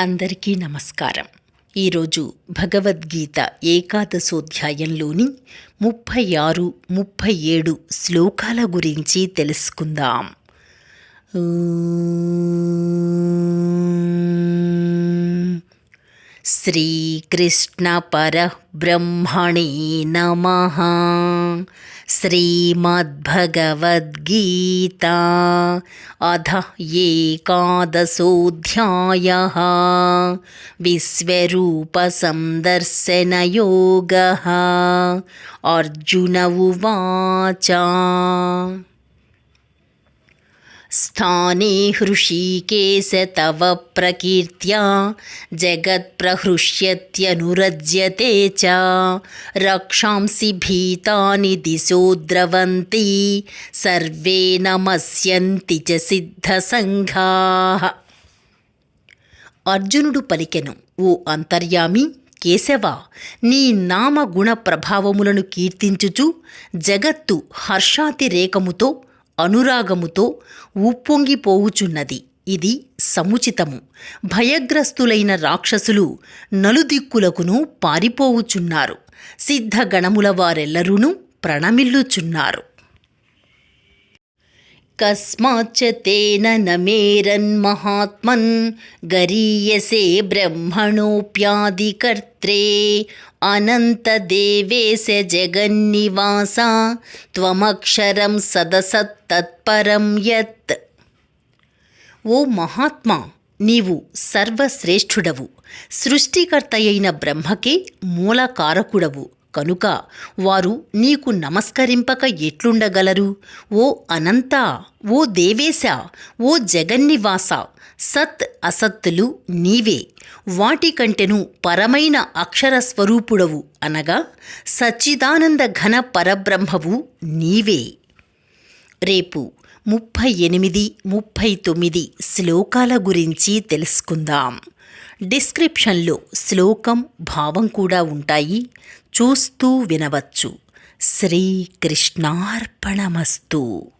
అందరికీ నమస్కారం. ఈరోజు భగవద్గీత ఏకాదశోధ్యాయంలోని ముప్పై ఆరు ముప్పై ఏడు శ్లోకాల గురించి తెలుసుకుందాం. श्रीकृष्णपरब्रह्मणे नमः। श्रीमद्भगवद्गीता। अध एकादशोऽध्यायः। विश्वरूपसन्दर्शनयोगः। अर्जुन उवाच। स्थाने हृषीकेश तव प्रकीर्त्या जगत्प्रहृष्यत्यनुरज्यते च रक्षांसि भीतानि दिशो द्रवन्ति सर्वे नमस्यन्ति च सिद्धसङ्घाः అర్జునుడు పలికెను ఓ అంతర్యామి కేశవ నీ నామ గుణ ప్రభావములను కీర్తించుచు జగత్తు హర్షాతిరేకముతో అనురాగముతో ఉప్పొంగిపోవుచున్నది ఇది సముచితము. భయగ్రస్తులైన రాక్షసులు నలుదిక్కులకును పారిపోవుచున్నారు. సిద్ధగణముల వారెల్లరూనూ ప్రణమిల్లుచున్నారు. కస్మాచ్చ తేన నమేరన్మహాత్మన్ గరీయసే బ్రహ్మణోప్యాదికర్త్రే అనంతదేవేశ జగన్నివాస త్వమక్షరం సదసత్తత్పరం యత్ ఓ మహాత్మా నీవు సర్వశ్రేష్ఠుడవు సృష్టికర్త అయిన బ్రహ్మకే మూలకారకుడవు. కనుక వారు నీకు నమస్కరింపక ఎట్లుండగలరు? ఓ అనంత ఓ దేవేశ ఓ జగన్నివాస సత్ అసత్తులు నీవే. వాటికంటెను పరమైన అక్షర స్వరూపుడవు అనగా సచ్చిదానంద ఘన పరబ్రహ్మవు నీవే. రేపు ముప్పై ఎనిమిది ముప్పై తొమ్మిది శ్లోకాల గురించి తెలుసుకుందాం. డిస్క్రిప్షన్లో శ్లోకం భావం కూడా ఉంటాయి. చూస్తూ వినవచ్చు. శ్రీకృష్ణార్పణమస్తు.